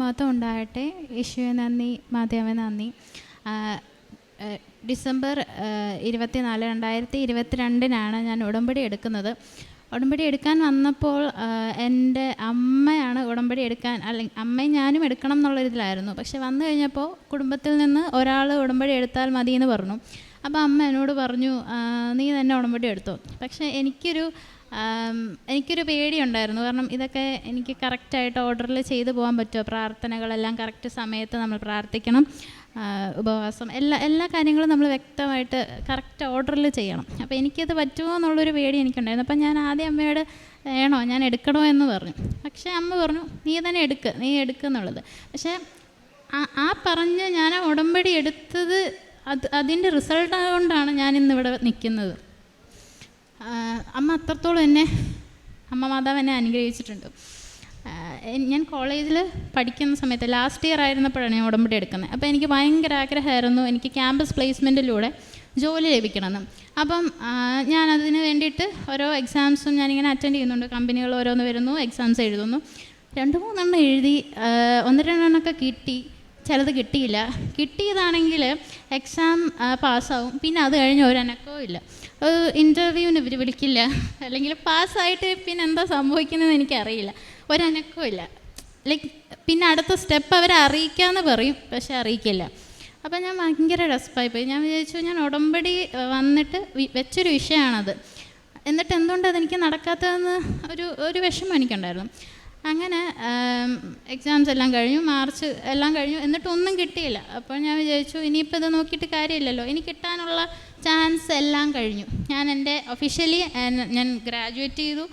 മഹത്വം ഉണ്ടാകട്ടെ. യേശുവെ നന്ദി. മാധ്യമ നന്ദി. ഡിസംബർ ഇരുപത്തിനാല് രണ്ടായിരത്തി ഇരുപത്തിരണ്ടിനാണ് ഞാൻ ഉടമ്പടി എടുക്കുന്നത്. ഉടമ്പടി എടുക്കാൻ വന്നപ്പോൾ എന്റെ അമ്മയാണ് ഉടമ്പടി എടുക്കാൻ അല്ലെങ്കിൽ അമ്മയും ഞാനും എടുക്കണം എന്നുള്ളൊരിതിലായിരുന്നു പക്ഷെ വന്നു കഴിഞ്ഞപ്പോൾ കുടുംബത്തിൽ നിന്ന് ഒരാൾ ഉടമ്പടി എടുത്താൽ മതി എന്ന് പറഞ്ഞു. അപ്പോൾ അമ്മ എന്നോട് പറഞ്ഞു നീ തന്നെ ഉടമ്പടി എടുത്തോ. പക്ഷേ എനിക്കൊരു എനിക്കൊരു പേടിയുണ്ടായിരുന്നു. കാരണം ഇതൊക്കെ എനിക്ക് കറക്റ്റായിട്ട് ഓർഡറിൽ ചെയ്തു പോകാൻ പറ്റുമോ? പ്രാർത്ഥനകളെല്ലാം കറക്റ്റ് സമയത്ത് നമ്മൾ പ്രാർത്ഥിക്കണം. ഉപവാസം എല്ലാ എല്ലാ കാര്യങ്ങളും നമ്മൾ വ്യക്തമായിട്ട് കറക്റ്റ് ഓർഡറിൽ ചെയ്യണം. അപ്പോൾ എനിക്കത് പറ്റുമോ എന്നുള്ളൊരു പേടി എനിക്കുണ്ടായിരുന്നു. അപ്പം ഞാൻ ആദ്യം അമ്മയോട് വേണോ ഞാൻ എടുക്കണോ? എന്ന് പറഞ്ഞു. പക്ഷേ അമ്മ പറഞ്ഞു നീ തന്നെ എടുക്ക് നീ എടുക്കുന്നുള്ളത് പക്ഷേ ആ- പറഞ്ഞ് ഞാൻ ഉടമ്പടി എടുത്തത് അത് അതിന്റെ റിസൾട്ട് കൊണ്ടാണ് ഞാൻ ഇന്നിവിടെ നിൽക്കുന്നത് അമ്മ അത്രത്തോളം എന്നെ അമ്മ മാതാവ് എന്നെ അനുഗ്രഹിച്ചിട്ടുണ്ട്. ഞാൻ കോളേജിൽ പഠിക്കുന്ന സമയത്ത് ലാസ്റ്റ് ഇയർ ആയിരുന്നപ്പോഴാണ് ഞാൻ ഉടമ്പടി എടുക്കുന്നത്. അപ്പോൾ എനിക്ക് ഭയങ്കര ആഗ്രഹമായിരുന്നു എനിക്ക് ക്യാമ്പസ് പ്ലേസ്മെന്റിലൂടെ ജോലി ലഭിക്കണമെന്ന്. അപ്പം ഞാനതിന് വേണ്ടിയിട്ട് ഓരോ എക്സാംസും ഞാനിങ്ങനെ അറ്റൻഡ് ചെയ്യുന്നുണ്ട്. കമ്പനികൾ ഓരോന്ന് വരുന്നു എക്സാംസ് എഴുതുന്നു. രണ്ട് മൂന്നെണ്ണം എഴുതി ഒന്ന് രണ്ടെണ്ണമൊക്കെ കിട്ടി. ചിലത് കിട്ടിയില്ല. കിട്ടിയതാണെങ്കിൽ എക്സാം പാസ്സാവും പിന്നെ അത് കഴിഞ്ഞ് ഒരു ഇല്ല. ഇന്റർവ്യൂവിന് ഇവർ വിളിക്കില്ല. അല്ലെങ്കിൽ പാസ്സായിട്ട് പിന്നെ എന്താ സംഭവിക്കുന്നതെന്ന് എനിക്കറിയില്ല. ഒരനക്കമില്ല ലൈക്ക് പിന്നെ അടുത്ത സ്റ്റെപ്പ് അവരെ അറിയിക്കാമെന്ന് പറയും പക്ഷെ അറിയിക്കില്ല. അപ്പം ഞാൻ ഭയങ്കര പോയി. ഞാൻ വിചാരിച്ചു ഞാൻ ഉടമ്പടി വന്നിട്ട് വെച്ചൊരു വിഷയമാണത് എന്നിട്ട് എന്തുകൊണ്ട് അതെനിക്ക് നടക്കാത്തതെന്ന് ഒരു ഒരു വിഷമം എനിക്കുണ്ടായിരുന്നു. അങ്ങനെ എക്സാംസ് എല്ലാം കഴിഞ്ഞു. മാർച്ച് എല്ലാം കഴിഞ്ഞു. എന്നിട്ട് ഒന്നും കിട്ടിയില്ല. അപ്പോൾ ഞാൻ വിചാരിച്ചു ഇനിയിപ്പോൾ ഇത് നോക്കിയിട്ട് കാര്യമില്ലല്ലോ. ഇനി കിട്ടാനുള്ള ചാൻസ് എല്ലാം കഴിഞ്ഞു. ഞാൻ എന്റെ ഒഫീഷ്യലി ഞാൻ ഗ്രാജുവേറ്റ് ചെയ്തു.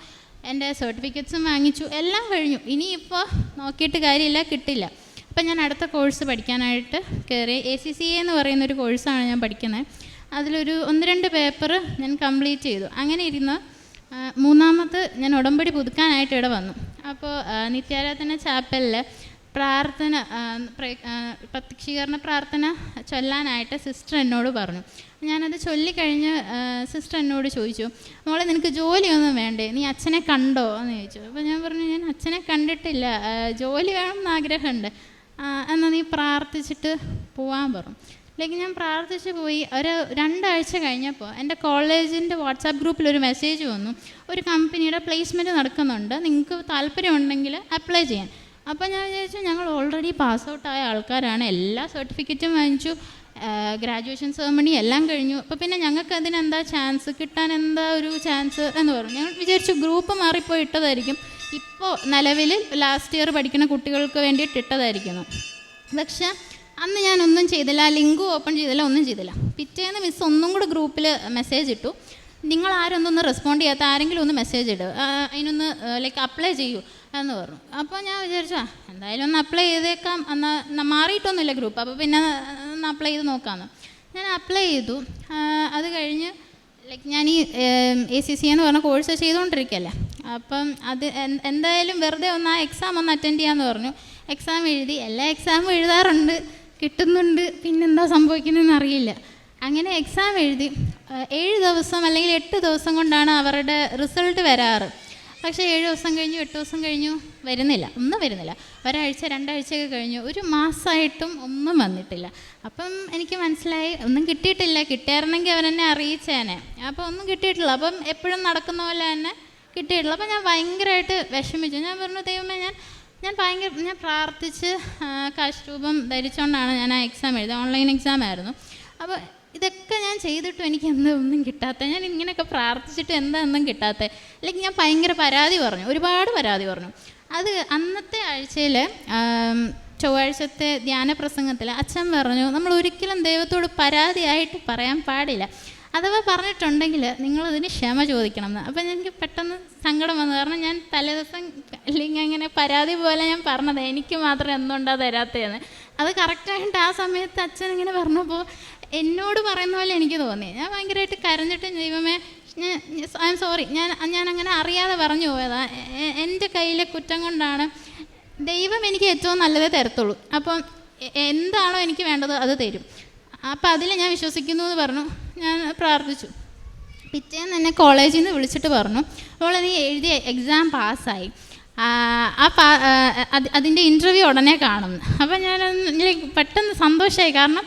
എന്റെ സർട്ടിഫിക്കറ്റ്സും വാങ്ങിച്ചു. എല്ലാം കഴിഞ്ഞു. ഇനിയിപ്പോൾ നോക്കിയിട്ട് കാര്യമില്ല കിട്ടില്ല. അപ്പം ഞാൻ അടുത്ത കോഴ്സ് പഠിക്കാനായിട്ട് കയറി. എ സി സി എ എന്ന് പറയുന്ന ഒരു കോഴ്സാണ് ഞാൻ പഠിക്കുന്നത്. അതിലൊരു ഒന്ന് രണ്ട് പേപ്പർ ഞാൻ കംപ്ലീറ്റ് ചെയ്തു. അങ്ങനെ ഇരുന്ന് മൂന്നാമത് ഞാൻ ഉടമ്പടി പുതുക്കാനായിട്ട് ഇവിടെ വന്നു. അപ്പോൾ നിത്യാരാധന ചാപ്പലിൽ പ്രാർത്ഥന പ്രത്യക്ഷീകരണ പ്രാർത്ഥന ചൊല്ലാനായിട്ട് സിസ്റ്റർ എന്നോട് പറഞ്ഞു. ഞാനത് ചൊല്ലിക്കഴിഞ്ഞ് സിസ്റ്റർ എന്നോട് ചോദിച്ചു മോളെ നിനക്ക് ജോലിയൊന്നും വേണ്ടേ? നീ അച്ഛനെ കണ്ടോ? എന്ന് ചോദിച്ചു. അപ്പോൾ ഞാൻ പറഞ്ഞു ഞാൻ അച്ഛനെ കണ്ടിട്ടില്ല. ജോലി വേണം എന്ന് ആഗ്രഹമുണ്ട്. എന്നാൽ നീ പ്രാർത്ഥിച്ചിട്ട് പോവാൻ പറഞ്ഞു. ലൈക്ക് ഞാൻ പ്രാർത്ഥിച്ചു പോയി. ഒരു രണ്ടാഴ്ച കഴിഞ്ഞപ്പോൾ എന്റെ കോളേജിന്റെ വാട്സാപ്പ് ഗ്രൂപ്പിൽ ഒരു മെസ്സേജ് വന്നു. ഒരു കമ്പനിയുടെ പ്ലേസ്മെന്റ് നടക്കുന്നുണ്ട്. നിങ്ങൾക്ക് താല്പര്യമുണ്ടെങ്കിൽ അപ്ലൈ ചെയ്യാൻ. അപ്പോൾ ഞാൻ വിചാരിച്ചു ഞങ്ങൾ ഓൾറെഡി പാസ് ഔട്ടായ ആൾക്കാരാണ്. എല്ലാ സർട്ടിഫിക്കറ്റും വാങ്ങിച്ചു. ഗ്രാജുവേഷൻ സെറമണി എല്ലാം കഴിഞ്ഞു. അപ്പോൾ പിന്നെ ഞങ്ങൾക്ക് അതിനെന്താ ചാൻസ് കിട്ടാൻ എന്താ ഒരു ചാൻസ് എന്ന് പറഞ്ഞു. ഞങ്ങൾ വിചാരിച്ചു ഗ്രൂപ്പ് മാറിപ്പോയി ഇട്ടതായിരിക്കും. ഇപ്പോൾ നിലവിൽ ലാസ്റ്റ് ഇയർ പഠിക്കുന്ന കുട്ടികൾക്ക് വേണ്ടിയിട്ട് ഇട്ടതായിരിക്കുന്നു. പക്ഷേ അന്ന് ഞാൻ ഒന്നും ചെയ്തില്ല ലിങ്ക് ഓപ്പൺ ചെയ്തില്ല ഒന്നും ചെയ്തില്ല. പിറ്റേന്ന് മിസ് ഒന്നും കൂടെ ഗ്രൂപ്പിൽ മെസ്സേജ് ഇട്ടു. നിങ്ങൾ ആരൊന്നൊന്നും റെസ്പോണ്ട് ചെയ്യാത്ത ആരെങ്കിലും ഒന്ന് മെസ്സേജ് ഇടുക അതിനൊന്ന് ലൈക്ക് അപ്ലൈ ചെയ്യൂ എന്ന് പറഞ്ഞു. അപ്പോൾ ഞാൻ വിചാരിച്ചു എന്തായാലും ഒന്ന് അപ്ലൈ ചെയ്തേക്കാം. എന്നാൽ മാറിയിട്ടൊന്നുമില്ല ഗ്രൂപ്പ് അപ്പോൾ പിന്നെ ഒന്ന് അപ്ലൈ ചെയ്ത് നോക്കാമെന്ന് ഞാൻ അപ്ലൈ ചെയ്തു. അത് കഴിഞ്ഞ് ലൈക്ക് ഞാൻ ഈ എ സി സി എന്ന് പറഞ്ഞ കോഴ്സ് ചെയ്തുകൊണ്ടിരിക്കുകയല്ലേ അപ്പം അത് എന്തായാലും വെറുതെ ഒന്ന് ആ എക്സാം ഒന്ന് അറ്റൻഡ് ചെയ്യാമെന്ന് പറഞ്ഞു. എക്സാം എഴുതി എല്ലാ എക്സാമും എഴുതാറുണ്ട്. കിട്ടുന്നുണ്ട്. പിന്നെന്താ സംഭവിക്കുന്നതെന്ന് അറിയില്ല. അങ്ങനെ എക്സാം എഴുതി. ഏഴ് ദിവസം അല്ലെങ്കിൽ എട്ട് ദിവസം കൊണ്ടാണ് അവരുടെ റിസൾട്ട് വരാറ്. പക്ഷേ ഏഴ് ദിവസം കഴിഞ്ഞു എട്ട് ദിവസം കഴിഞ്ഞു വരുന്നില്ല. ഒന്നും വരുന്നില്ല. ഒരാഴ്ച രണ്ടാഴ്ചയൊക്കെ കഴിഞ്ഞു. ഒരു മാസമായിട്ടും ഒന്നും വന്നിട്ടില്ല. അപ്പം എനിക്ക് മനസ്സിലായി ഒന്നും കിട്ടിയിട്ടില്ല. കിട്ടിയായിരുന്നെങ്കിൽ അവരെന്നെ അറിയിച്ചേനെ. അപ്പോൾ ഒന്നും കിട്ടിയിട്ടില്ല. അപ്പം എപ്പോഴും നടക്കുന്ന പോലെ തന്നെ കിട്ടിയിട്ടില്ല. അപ്പം ഞാൻ ഭയങ്കരമായിട്ട് വിഷമിച്ചു. ഞാൻ പറഞ്ഞു ദൈവമേ ഞാൻ ഞാൻ ഭയങ്കര ഞാൻ പ്രാർത്ഥിച്ച് കാശ്രൂപം ധരിച്ചുകൊണ്ടാണ് ഞാൻ ആ എക്സാം എഴുതിയത്. ഓൺലൈൻ എക്സാം ആയിരുന്നു. അപ്പോൾ ഇതൊക്കെ ഞാൻ ചെയ്തിട്ടും എനിക്ക് എന്താ ഒന്നും കിട്ടാത്ത? ഞാൻ ഇങ്ങനെയൊക്കെ പ്രാർത്ഥിച്ചിട്ട് എന്താ ഒന്നും കിട്ടാത്ത? അല്ലെങ്കിൽ ഞാൻ ഭയങ്കര പരാതി പറഞ്ഞു. ഒരുപാട് പരാതി പറഞ്ഞു. അത് അന്നത്തെ ആഴ്ചയിൽ ചൊവ്വാഴ്ചത്തെ ധ്യാന പ്രസംഗത്തിൽ അച്ഛൻ പറഞ്ഞു നമ്മൾ ഒരിക്കലും ദൈവത്തോട് പരാതിയായിട്ട് പറയാൻ പാടില്ല. അഥവാ പറഞ്ഞിട്ടുണ്ടെങ്കിൽ നിങ്ങളതിന് ക്ഷമ ചോദിക്കണം എന്ന് അപ്പം എനിക്ക് പെട്ടെന്ന് സങ്കടം വന്നു. കാരണം ഞാൻ തലേദിവസം അല്ലെങ്കിൽ അങ്ങനെ പരാതി പോലെ ഞാൻ പറഞ്ഞത്. എനിക്ക് മാത്രം എന്തുകൊണ്ടാ തരാത്തതെന്ന്. അത് കറക്റ്റായിട്ട് ആ സമയത്ത് അച്ഛൻ ഇങ്ങനെ പറഞ്ഞപ്പോൾ എന്നോട് പറയുന്ന പോലെ എനിക്ക് തോന്നി. ഞാൻ ഭയങ്കരമായിട്ട് കരഞ്ഞിട്ട് ദൈവമേ ഞാൻ ഐ എം സോറി. ഞാൻ ഞാൻ അങ്ങനെ അറിയാതെ പറഞ്ഞു പോയതാ. എന്റെ കയ്യിലെ കുറ്റം കൊണ്ടാണ് ദൈവം എനിക്ക് ഏറ്റവും നല്ലതേ തരത്തുള്ളൂ. അപ്പം എന്താണോ എനിക്ക് വേണ്ടത് അത് തരും. അപ്പം അതിൽ ഞാൻ വിശ്വസിക്കുന്നു എന്ന് പറഞ്ഞു. ഞാൻ പ്രാർത്ഥിച്ചു. പിറ്റേന്ന് എന്നെ കോളേജിൽ നിന്ന് വിളിച്ചിട്ട് പറഞ്ഞു അവളെ നീ എഴുതിയ എക്സാം പാസ്സായി. ആ, പാ അതിന്റെ ഇന്റർവ്യൂ ഉടനെ കാണും. അപ്പം ഞാൻ പെട്ടെന്ന് സന്തോഷമായി കാരണം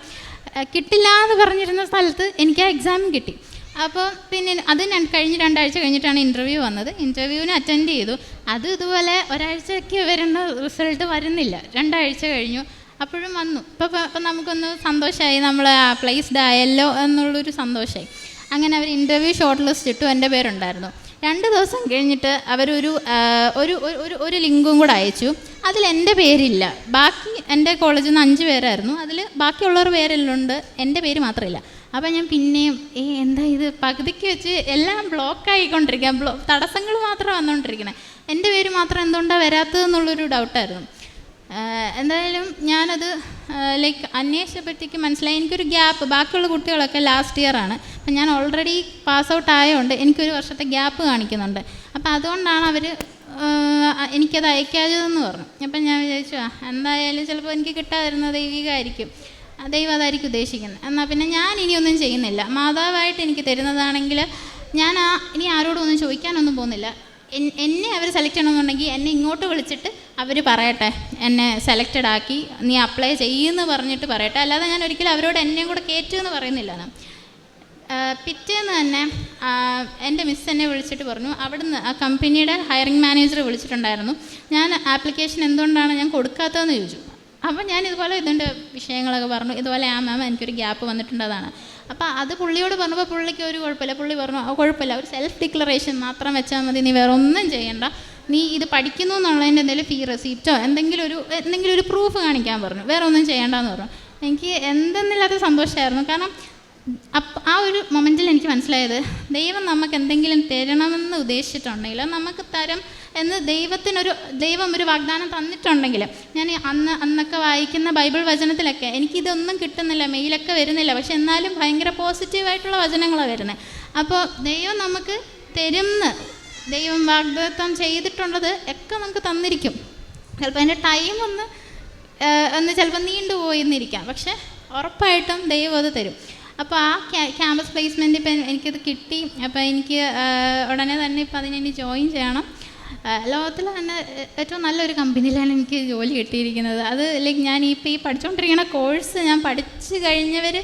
കിട്ടില്ല എന്ന് പറഞ്ഞിരുന്ന സ്ഥലത്ത് എനിക്ക് ആ എക്സാം കിട്ടി. അപ്പോൾ പിന്നെ അത് ഞാൻ കഴിഞ്ഞ് രണ്ടാഴ്ച കഴിഞ്ഞിട്ടാണ് ഇന്റർവ്യൂ വന്നത്. ഇന്റർവ്യൂവിന് അറ്റൻഡ് ചെയ്തു. അത് ഇതുപോലെ ഒരാഴ്ചയ്ക്ക് വരേണ്ട റിസൾട്ട് വരുന്നില്ല. രണ്ടാഴ്ച കഴിഞ്ഞു. അപ്പോഴും വന്നു. ഇപ്പോൾ ഇപ്പം നമുക്കൊന്ന് സന്തോഷമായി നമ്മൾ പ്ലേസ്ഡ് ആയല്ലോ എന്നുള്ളൊരു സന്തോഷമായി അങ്ങനെ അവർ ഇന്റർവ്യൂ ഷോർട്ട് ലിസ്റ്റ് ഇട്ടു. എന്റെ പേരുണ്ടായിരുന്നു. രണ്ട് ദിവസം കഴിഞ്ഞിട്ട് അവരൊരു ഒരു ഒരു- ഒരു ലിങ്കും കൂടെ അയച്ചു. അതിൽ എന്റെ പേരില്ല. ബാക്കി എന്റെ കോളേജിൽ നിന്ന് അഞ്ച് പേരായിരുന്നു. അതിൽ ബാക്കിയുള്ളവർ പേരെല്ലാം എന്റെ പേര് മാത്രമില്ല. അപ്പം ഞാൻ പിന്നെയും ഏ എന്താ ഇത്? പകുതിക്ക് വെച്ച് എല്ലാം ബ്ലോക്ക് ആയിക്കൊണ്ടിരിക്കുക ബ്ലോ തടസ്സങ്ങൾ മാത്രം വന്നുകൊണ്ടിരിക്കണേ എന്റെ പേര് മാത്രം എന്തുകൊണ്ടാണ് വരാത്തതെന്നുള്ളൊരു ഡൗട്ടായിരുന്നു എന്തായാലും ഞാനത് ലൈക്ക് അന്വേഷിച്ചപ്പോഴത്തേക്ക് മനസ്സിലായി. എനിക്കൊരു ഗ്യാപ്പ് ബാക്കിയുള്ള കുട്ടികളൊക്കെ ലാസ്റ്റ് ഇയർ ആണ്. അപ്പം ഞാൻ ഓൾറെഡി പാസ് ഔട്ട് ആയതുകൊണ്ട് എനിക്കൊരു വർഷത്തെ ഗ്യാപ്പ് കാണിക്കുന്നുണ്ട്. അപ്പം അതുകൊണ്ടാണ് അവർ എനിക്കത് അയക്കാതെന്ന് പറഞ്ഞു. അപ്പം ഞാൻ വിചാരിച്ചു ആ എന്തായാലും ചിലപ്പോൾ എനിക്ക് കിട്ടാതിരുന്ന ദൈവികമായിരിക്കും. ദൈവം അതായിരിക്കും ഉദ്ദേശിക്കുന്നത്. എന്നാൽ പിന്നെ ഞാൻ ഇനിയൊന്നും ചെയ്യുന്നില്ല. മാതാവായിട്ട് എനിക്ക് തരുന്നതാണെങ്കിൽ ഞാൻ ആ ഇനി ആരോടും ഒന്നും ചോദിക്കാനൊന്നും പോകുന്നില്ല. എന്നെ അവർ സെലക്ട് ചെയ്യണമെന്നുണ്ടെങ്കിൽ എന്നെ ഇങ്ങോട്ട് വിളിച്ചിട്ട് അവർ പറയട്ടെ എന്നെ സെലക്റ്റഡ് ആക്കി നീ അപ്ലൈ ചെയ്യുമെന്ന് പറഞ്ഞിട്ട് പറയട്ടെ. അല്ലാതെ ഞാൻ ഒരിക്കലും അവരോട് എന്നെയും കൂടെ കയറ്റുമെന്ന് പറയുന്നില്ല പിറ്റേന്ന് തന്നെ എന്റെ മിസ് എന്നെ വിളിച്ചിട്ട് പറഞ്ഞു. അവിടുന്ന് ആ കമ്പനിയുടെ ഹയറിംഗ് മാനേജർ വിളിച്ചിട്ടുണ്ടായിരുന്നു. ഞാൻ ആപ്ലിക്കേഷൻ എന്തുകൊണ്ടാണ് ഞാൻ കൊടുക്കാത്തതെന്ന് ചോദിച്ചു. അപ്പം ഞാൻ ഇതുപോലെ ഇതിന്റെ വിഷയങ്ങളൊക്കെ പറഞ്ഞു. ഇതുപോലെ ആ മാം എനിക്കൊരു ഗ്യാപ്പ് വന്നിട്ടുണ്ടതാണ് അപ്പോൾ അത് പുള്ളിയോട് പറഞ്ഞപ്പോൾ പുള്ളിക്ക് ഒരു കുഴപ്പമില്ല. പുള്ളി പറഞ്ഞു "ആ, കുഴപ്പമില്ല. ഒരു സെൽഫ് ഡിക്ലറേഷൻ മാത്രം വെച്ചാൽ മതി. നീ വേറെ ഒന്നും ചെയ്യണ്ട. നീ ഇത് പഠിക്കുന്നു എന്നുള്ളതിന്റെ എന്തെങ്കിലും ഫീ റെസീപ്റ്റോ എന്തെങ്കിലും ഒരു എന്തെങ്കിലും ഒരു പ്രൂഫ് കാണിക്കാൻ പറഞ്ഞു. വേറെ ഒന്നും ചെയ്യേണ്ടെന്ന് പറഞ്ഞു. എനിക്ക് എന്തെന്നില്ലാത്ത സന്തോഷമായിരുന്നു കാരണം അപ്പം ആ ഒരു മൊമെന്റിൽ എനിക്ക് മനസ്സിലായത് ദൈവം നമുക്ക് എന്തെങ്കിലും തരണമെന്ന് ഉദ്ദേശിച്ചിട്ടുണ്ടെങ്കിൽ നമുക്ക് തരം എന്ന് ദൈവത്തിനൊരു ദൈവം ഒരു വാഗ്ദാനം തന്നിട്ടുണ്ടെങ്കിൽ ഞാൻ അന്ന് അന്നൊക്കെ വായിക്കുന്ന ബൈബിൾ വചനത്തിലൊക്കെ എനിക്കിതൊന്നും കിട്ടുന്നില്ല മെയിലൊക്കെ വരുന്നില്ല പക്ഷെ എന്നാലും ഭയങ്കര പോസിറ്റീവായിട്ടുള്ള വചനങ്ങളാണ് വരുന്നത് അപ്പോൾ ദൈവം നമുക്ക് തരുന്ന് ദൈവം വാഗ്ദത്തം ചെയ്തിട്ടുള്ളത് ഒക്കെ നമുക്ക് തന്നിരിക്കും. ചിലപ്പോൾ അതിന്റെ ടൈം ഒന്ന് ഒന്ന് ചിലപ്പോൾ നീണ്ടുപോയെന്നിരിക്കാം പക്ഷെ ഉറപ്പായിട്ടും ദൈവം അത് തരും. അപ്പോൾ ആ ക്യാമ്പസ് പ്ലേസ്മെന്റ് ഇപ്പം എനിക്കത് കിട്ടി. അപ്പോൾ എനിക്ക് ഉടനെ തന്നെ ഇപ്പം അതിനെ ജോയിൻ ചെയ്യണം. ലോകത്തിൽ തന്നെ ഏറ്റവും നല്ലൊരു കമ്പനിയിലാണ് എനിക്ക് ജോലി കിട്ടിയിരിക്കുന്നത്. അത് ലൈക്ക് ഞാൻ ഇപ്പോൾ ഈ പഠിച്ചുകൊണ്ടിരിക്കുന്ന കോഴ്സ് ഞാൻ പഠിച്ചു കഴിഞ്ഞവർ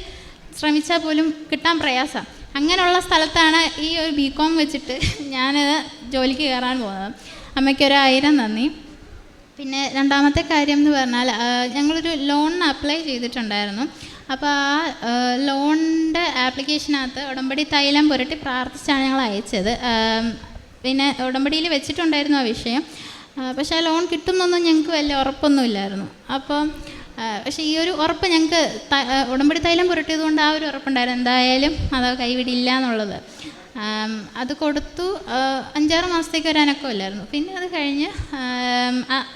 ശ്രമിച്ചാൽ പോലും കിട്ടാൻ പ്രയാസമാണ് അങ്ങനെയുള്ള സ്ഥലത്താണ് ഈ ഒരു ബി കോം വെച്ചിട്ട് ഞാൻ ജോലിക്ക് കയറാൻ പോകുന്നത് അമ്മയ്ക്കൊരായിരം നന്ദി. പിന്നെ രണ്ടാമത്തെ കാര്യം എന്ന് പറഞ്ഞാൽ ഞങ്ങളൊരു ലോണിന് അപ്ലൈ ചെയ്തിട്ടുണ്ടായിരുന്നു. അപ്പോൾ ആ ലോണിന്റെ ആപ്ലിക്കേഷനകത്ത് ഉടമ്പടി തൈലം പുരട്ടി പ്രാർത്ഥിച്ചാണ് ഞങ്ങൾ അയച്ചത്. പിന്നെ ഉടമ്പടിയിൽ വെച്ചിട്ടുണ്ടായിരുന്നു ആ വിഷയം. പക്ഷേ ആ ലോൺ കിട്ടുന്നൊന്നും ഞങ്ങൾക്ക് വലിയ ഉറപ്പൊന്നുമില്ലായിരുന്നു. അപ്പോൾ ആ, പക്ഷേ ഈ ഒരു ഉറപ്പ് ഞങ്ങൾക്ക് ഉടമ്പടി തൈലം പുരട്ടിയത് കൊണ്ട് ആ ഒരു ഉറപ്പുണ്ടായിരുന്നു. എന്തായാലും അത് കൈവിടില്ല എന്നുള്ളത്. അത് കൊടുത്തു. അഞ്ചാറ് മാസത്തേക്ക് ഒരു അനക്കമില്ലായിരുന്നു പിന്നെ അത് കഴിഞ്ഞ്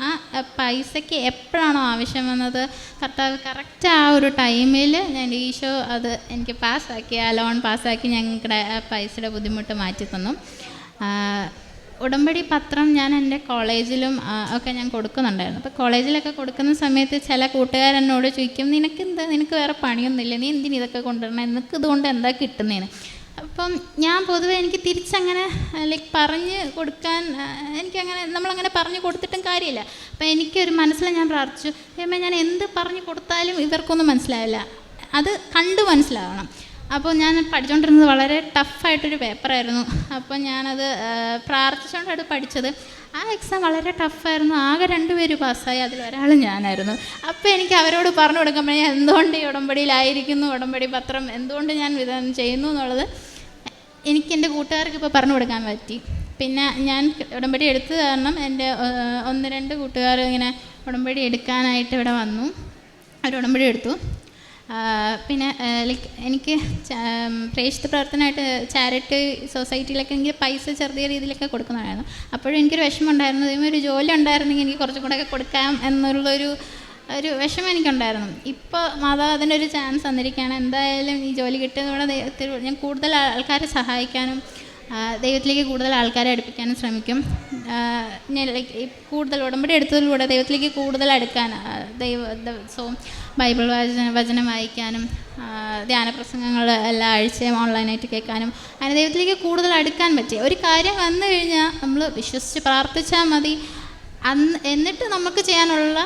ആ പൈസയ്ക്ക് എപ്പോഴാണോ ആവശ്യം വന്നത് കർത്താവ് കറക്റ്റ് ആ ഒരു ടൈമിൽ ഞാൻ ഈശോ അത് എനിക്ക് പാസ്സാക്കി ആ ലോൺ പാസ്സാക്കി ഞങ്ങളുടെ പൈസയുടെ ബുദ്ധിമുട്ട് മാറ്റി തന്നു ഉടമ്പടി പത്രം ഞാൻ എന്റെ കോളേജിലും ഒക്കെ ഞാൻ കൊടുക്കുന്നുണ്ടായിരുന്നു. അപ്പോൾ കോളേജിലൊക്കെ കൊടുക്കുന്ന സമയത്ത് ചില കൂട്ടുകാരെന്നോട് ചോദിക്കും നിനക്ക് എന്താ നിനക്ക് വേറെ പണിയൊന്നുമില്ല. നീ എന്തിനു ഇതൊക്കെ കൊണ്ടുവരണം? നിനക്ക് ഇതുകൊണ്ട് എന്താ കിട്ടുന്നതിന് അപ്പം ഞാൻ പൊതുവെ എനിക്ക് തിരിച്ചങ്ങനെ ലൈക്ക് പറഞ്ഞ് കൊടുക്കാൻ എനിക്കങ്ങനെ നമ്മളങ്ങനെ പറഞ്ഞു കൊടുത്തിട്ടും കാര്യമില്ല. അപ്പം എനിക്കൊരു മനസ്സിൽ ഞാൻ പ്രാർത്ഥിച്ചു ദൈവമേ ഞാൻ എന്ത് പറഞ്ഞു കൊടുത്താലും ഇവർക്കൊന്നും മനസ്സിലാവില്ല. അത് കണ്ട് മനസ്സിലാവണം. അപ്പോൾ ഞാൻ പഠിച്ചുകൊണ്ടിരുന്നത് വളരെ ടഫായിട്ടൊരു പേപ്പറായിരുന്നു. അപ്പോൾ ഞാനത് പ്രാർത്ഥിച്ചുകൊണ്ടാണ് പഠിച്ചത്. ആ എക്സാം വളരെ ടഫായിരുന്നു. ആകെ രണ്ടുപേര് പാസ്സായി. അതിൽ ഒരാൾ ഞാനായിരുന്നു. അപ്പോൾ എനിക്ക് അവരോട് പറഞ്ഞു കൊടുക്കുമ്പോൾ ഞാൻ എന്തുകൊണ്ട് ഈ ഉടമ്പടിയിലായിരിക്കുന്നു? ഉടമ്പടി പത്രം എന്തുകൊണ്ട് ഞാൻ വിതരണം ചെയ്യുന്നു എന്നുള്ളത് എനിക്ക് എന്റെ കൂട്ടുകാർക്ക് ഇപ്പോൾ പറഞ്ഞു കൊടുക്കാൻ പറ്റി. പിന്നെ ഞാൻ ഉടമ്പടി എടുത്തത് കാരണം എന്റെ ഒന്ന് രണ്ട് കൂട്ടുകാർ ഇങ്ങനെ ഉടമ്പടി എടുക്കാനായിട്ട് ഇവിടെ വന്നു. അവർ ഉടമ്പടി എടുത്തു. പിന്നെ ലൈക്ക് എനിക്ക് പ്രേക്ഷിത പ്രവർത്തനമായിട്ട് ചാരിറ്റി സൊസൈറ്റിയിലൊക്കെ എനിക്ക് പൈസ ചെറിയ രീതിയിലൊക്കെ കൊടുക്കുന്നതായിരുന്നു. അപ്പോഴും എനിക്കൊരു വിഷമം ഉണ്ടായിരുന്നു ദൈവമേ, ഒരു ജോലി ഉണ്ടായിരുന്നെങ്കിൽ എനിക്ക് കുറച്ചും കൂടെ ഒക്കെ കൊടുക്കാം എന്നുള്ളൊരു ഒരു വിഷമം എനിക്കുണ്ടായിരുന്നു. ഇപ്പോൾ മാതാവ് അതിനൊരു ചാൻസ് തന്നിരിക്കുകയാണ്. എന്തായാലും ഈ ജോലി കിട്ടിയതോടെ ഞാൻ കൂടുതൽ ആൾക്കാരെ സഹായിക്കാനും ദൈവത്തിലേക്ക് കൂടുതൽ ആൾക്കാരെ അടുപ്പിക്കാനും ശ്രമിക്കും. ഞാൻ ലൈക്ക് കൂടുതൽ ഉടമ്പടി എടുത്തതിലൂടെ ദൈവത്തിലേക്ക് കൂടുതൽ അടുക്കാൻ ദൈവ ദിവസവും ബൈബിൾ വചന വചനം വായിക്കാനും ധ്യാന പ്രസംഗങ്ങൾ എല്ലാ ആഴ്ചയും ഓൺലൈനായിട്ട് കേൾക്കാനും അങ്ങനെ ദൈവത്തിലേക്ക് കൂടുതൽ അടുക്കാൻ പറ്റി. ഒരു കാര്യം വന്നു കഴിഞ്ഞാൽ നമ്മൾ വിശ്വസിച്ച് പ്രാർത്ഥിച്ചാൽ മതി. അന്ന് എന്നിട്ട് നമുക്ക് ചെയ്യാനുള്ള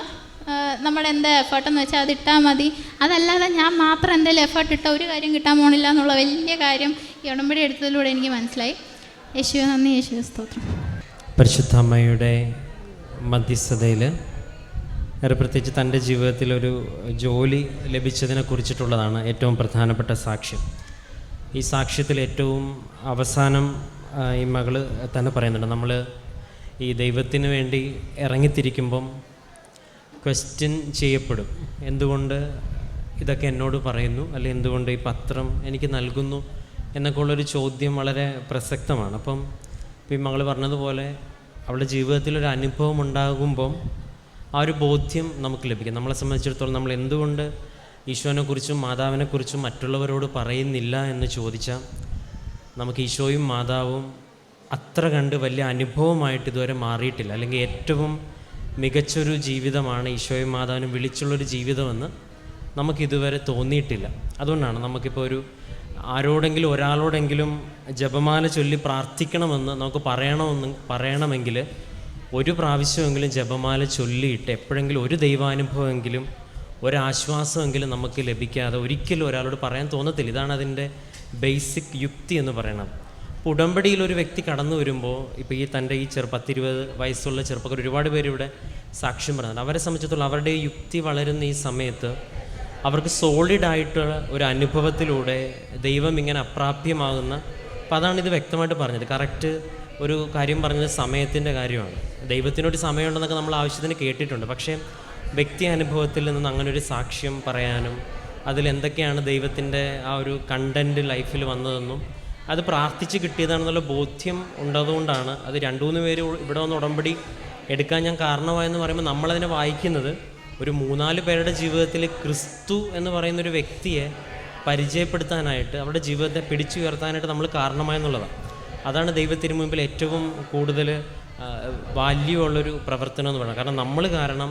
നമ്മുടെ എന്താ എഫേർട്ടെന്ന് വെച്ചാൽ അത് ഇട്ടാൽ മതി. അതല്ലാതെ ഞാൻ മാത്രം എന്തെങ്കിലും എഫേർട്ട് ഇട്ടാൽ ഒരു കാര്യം കിട്ടാൻ പോണില്ല എന്നുള്ള വലിയ കാര്യം ഈ എടുത്തതിലൂടെ എനിക്ക് മനസ്സിലായി. യേശു നന്ദി യേശു സ്തോത്രം. പരിശുദ്ധ അമ്മയുടെ മധ്യസ്ഥതയിൽ പ്രത്യേകിച്ച് തന്റെ ജീവിതത്തിൽ ഒരു ജോലി ലഭിച്ചതിനെ കുറിച്ചിട്ടുള്ളതാണ് ഏറ്റവും പ്രധാനപ്പെട്ട സാക്ഷ്യം. ഈ സാക്ഷ്യത്തിൽ ഏറ്റവും അവസാനം ഈ മകൾ തന്നെ പറയുന്നുണ്ട് നമ്മൾ ഈ ദൈവത്തിന് വേണ്ടി ഇറങ്ങിത്തിരിക്കുമ്പം ക്വസ്റ്റ്യൻ ചെയ്യപ്പെടും. എന്തുകൊണ്ട് ഇതൊക്കെ എന്നോട് പറയുന്നു? അല്ലെങ്കിൽ എന്തുകൊണ്ട് ഈ പത്രം എനിക്ക് നൽകുന്നു? എന്നൊക്കെ ഉള്ളൊരു ചോദ്യം വളരെ പ്രസക്തമാണ്. അപ്പം ഇപ്പം മകൾ പറഞ്ഞതുപോലെ അവളുടെ ജീവിതത്തിൽ ഒരു അനുഭവം ഉണ്ടാകുമ്പം ആ ഒരു ബോധ്യം നമുക്ക് ലഭിക്കും. നമ്മളെ സംബന്ധിച്ചിടത്തോളം നമ്മൾ എന്തുകൊണ്ട് ഈശോനെക്കുറിച്ചും മാതാവിനെക്കുറിച്ചും മറ്റുള്ളവരോട് പറയുന്നില്ല എന്ന് ചോദിച്ചാൽ നമുക്ക് ഈശോയും മാതാവും അത്ര കണ്ട് വലിയ അനുഭവമായിട്ട് ഇതുവരെ മാറിയിട്ടില്ല. അല്ലെങ്കിൽ ഏറ്റവും മികച്ചൊരു ജീവിതമാണ് ഈശോയും മാതാവിനും വിളിച്ചുള്ളൊരു ജീവിതമെന്ന് നമുക്കിതുവരെ തോന്നിയിട്ടില്ല. അതുകൊണ്ടാണ് നമുക്കിപ്പോൾ ഒരു ആരോടെങ്കിലും ഒരാളോടെങ്കിലും ജപമാല ചൊല്ലി പ്രാർത്ഥിക്കണമെന്ന് നമുക്ക് പറയണമെന്ന് പറയണമെങ്കിൽ ഒരു പ്രാവശ്യമെങ്കിലും ജപമാല ചൊല്ലിയിട്ട് എപ്പോഴെങ്കിലും ഒരു ദൈവാനുഭവമെങ്കിലും ഒരാശ്വാസമെങ്കിലും നമുക്ക് ലഭിക്കാതെ ഒരിക്കലും ഒരാളോട് പറയാൻ തോന്നത്തില്ല. ഇതാണ് അതിന്റെ ബേസിക് യുക്തി എന്ന് പറയണത് ഇപ്പോൾ ഉടമ്പടിയിൽ ഒരു വ്യക്തി കടന്നു വരുമ്പോൾ ഇപ്പോൾ ഈ തന്റെ ഈ ചെറു പത്തിരുപത് വയസ്സുള്ള ചെറുപ്പക്കാർ ഒരുപാട് പേര് ഇവിടെ സാക്ഷ്യം പറയുന്നുണ്ട് അവരെ സംബന്ധിച്ചിടത്തോളം അവരുടെ യുക്തി വളരുന്ന ഈ സമയത്ത് അവർക്ക് സോളിഡ് ആയിട്ടുള്ള ഒരു അനുഭവത്തിലൂടെ ദൈവം ഇങ്ങനെ അപ്രാപ്യമാകുന്ന അപ്പോൾ അതാണ് ഇത് വ്യക്തമായിട്ട് പറഞ്ഞത്. കറക്റ്റ് ഒരു കാര്യം പറഞ്ഞത് സമയത്തിന്റെ കാര്യമാണ്. ദൈവത്തിനോട് സമയമുണ്ടെന്നൊക്കെ നമ്മൾ ആവശ്യത്തിന് കേട്ടിട്ടുണ്ട്. പക്ഷേ വ്യക്തി അനുഭവത്തിൽ നിന്ന് അങ്ങനെ ഒരു സാക്ഷ്യം പറയാനും അതിൽ എന്തൊക്കെയാണ് ദൈവത്തിന്റെ ആ ഒരു കണ്ടന്റ് ലൈഫിൽ വന്നതെന്നും അത് പ്രാർത്ഥിച്ച് കിട്ടിയതാണെന്നുള്ള ബോധ്യം ഉണ്ടതുകൊണ്ടാണ് അത് രണ്ടു മൂന്ന് പേര് ഇവിടെ വന്ന് ഉടമ്പടി എടുക്കാൻ ഞാൻ കാരണമായെന്ന് പറയുമ്പോൾ നമ്മളതിനെ വായിക്കുന്നത് ഒരു മൂന്നാൽ പേരുടെ ജീവിതത്തിൽ ക്രിസ്തു എന്ന് പറയുന്ന ഒരു വ്യക്തിയെ പരിചയപ്പെടുത്താനായിട്ട് അവരുടെ ജീവിതത്തെ പിടിച്ചുയർത്താനായിട്ട് നമ്മൾ കാരണമായെന്നുള്ളതാണ് അതാണ് ദൈവത്തിന് മുമ്പിൽ ഏറ്റവും കൂടുതൽ വാല്യൂ ഉള്ളൊരു പ്രവർത്തനം എന്ന് പറയുന്നത്. കാരണം നമ്മൾ കാരണം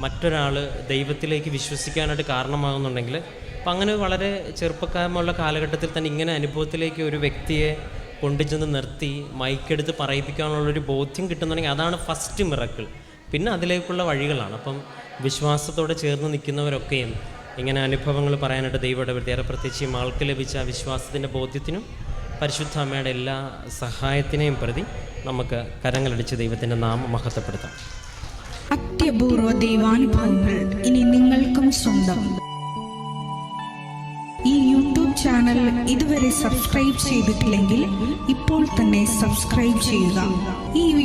മറ്റൊരാൾ ദൈവത്തിലേക്ക് വിശ്വസിക്കാനായിട്ട് കാരണമാകുന്നുണ്ടെങ്കിൽ അപ്പം അങ്ങനെ വളരെ ചെറുപ്പക്കാരമുള്ള കാലഘട്ടത്തിൽ തന്നെ ഇങ്ങനെ അനുഭവത്തിലേക്ക് ഒരു വ്യക്തിയെ കൊണ്ടുചെന്ന് നിർത്തി മൈക്കെടുത്ത് പറയിപ്പിക്കാനുള്ളൊരു ബോധ്യം കിട്ടുന്നുണ്ടെങ്കിൽ അതാണ് ഫസ്റ്റ് മിറക്കിൾ പിന്നെ അതിലേക്കുള്ള വഴികളാണ്. അപ്പം വിശ്വാസത്തോടെ ചേർന്ന് നിൽക്കുന്നവരൊക്കെയും ഇങ്ങനെ അനുഭവങ്ങൾ പറയാനായിട്ട് ദൈവം ഇടപെടുത്തി ഏറെ പ്രത്യേകിച്ച് ആൾക്ക് ലഭിച്ച വിശ്വാസത്തിന്റെ ബോധ്യത്തിനും പരിശുദ്ധ അമ്മയുടെ എല്ലാ സഹായത്തിനെയും പ്രതി നമുക്ക് കരങ്ങളടിച്ച് ദൈവത്തിന്റെ നാമം മഹത്വപ്പെടുത്താം. അത്യപൂർവ ദൈവാനുഭവങ്ങൾ ഇനി നിങ്ങൾക്കും സ്വന്തം. ഈ യൂട്യൂബ് ചാനൽ ഇതുവരെ സബ്സ്ക്രൈബ് ചെയ്തിട്ടില്ലെങ്കിൽ ഇപ്പോൾ തന്നെ സബ്സ്ക്രൈബ് ചെയ്യുക. ഈ